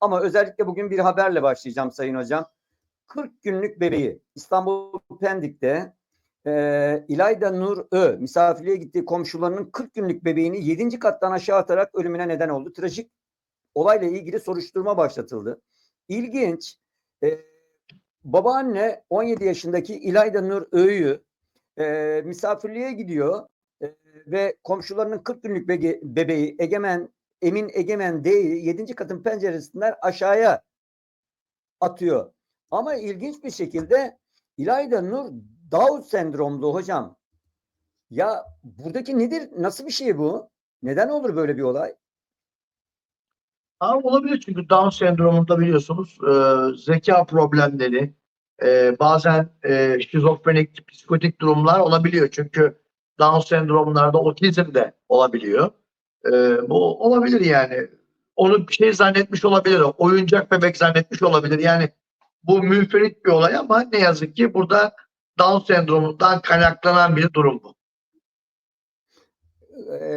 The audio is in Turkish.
Ama özellikle bugün bir haberle başlayacağım Sayın Hocam. 40 günlük bebeği İstanbul Pendik'te e, İlayda Nur Ö misafirliğe gittiği komşularının 40 günlük bebeğini 7. kattan aşağı atarak ölümüne neden oldu. Trajik olayla ilgili soruşturma başlatıldı. İlginç. E, babaanne 17 yaşındaki İlayda Nur Ö'yü e, misafirliğe gidiyor e, ve komşularının 40 günlük bebeği Egemen Emin Egemen D'yi 7. katın penceresinden aşağıya atıyor. Ama ilginç bir şekilde İlayda Nur Down sendromlu hocam. Ya buradaki nedir? Nasıl bir şey bu? Neden olur böyle bir olay? Ha, olabilir çünkü Down sendromunda biliyorsunuz e, zeka problemleri, e, bazen e, şizofrenik, psikotik durumlar olabiliyor. Çünkü Down sendromlarda otizm de olabiliyor. E, bu olabilir yani. Onu bir şey zannetmiş olabilir. Oyuncak bebek zannetmiş olabilir. Yani bu münferit bir olay ama ne yazık ki burada Down sendromundan kaynaklanan bir durum bu. Ee,